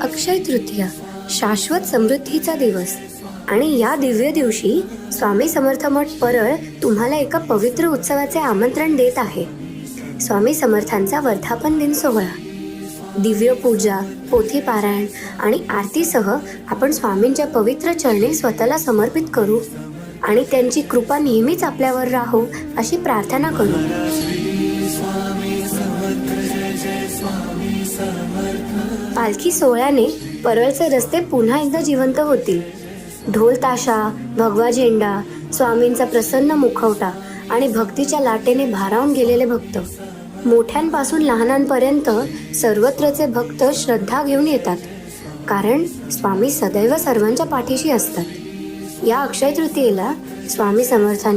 अक्षय तृतीया शाश्वत समृद्धीचा दिवस. आणि या दिव्य दिवशी स्वामी समर्थ मठ परळ तुम्हाला एका पवित्र उत्सवाचे आमंत्रण देत आहे. स्वामी समर्थांचा वर्धापन दिन सोहळा. दिव्य पूजा पोथी पारायण आणि आरतीसह आपण स्वामींच्या पवित्र चरणी स्वतःला समर्पित करू आणि त्यांची कृपा नेहमीच आपल्यावर राहो अशी प्रार्थना करू. पालखी सोहळ्याने परळचे रस्ते पुन्हा एकदा जिवंत होतील. ढोल ताशा भगवा झेंडा स्वामींचा प्रसन्न मुखवटा आणि भक्तीच्या लाटेने भारावून गेलेले भक्त. मोठ्यांपासून लहानांपर्यंत सर्वत्रचे भक्त श्रद्धा घेऊन येतात. कारण स्वामी सदैव सर्वांच्या पाठीशी असतात. या अक्षय तृतीयेला स्वामी समर्थांच्या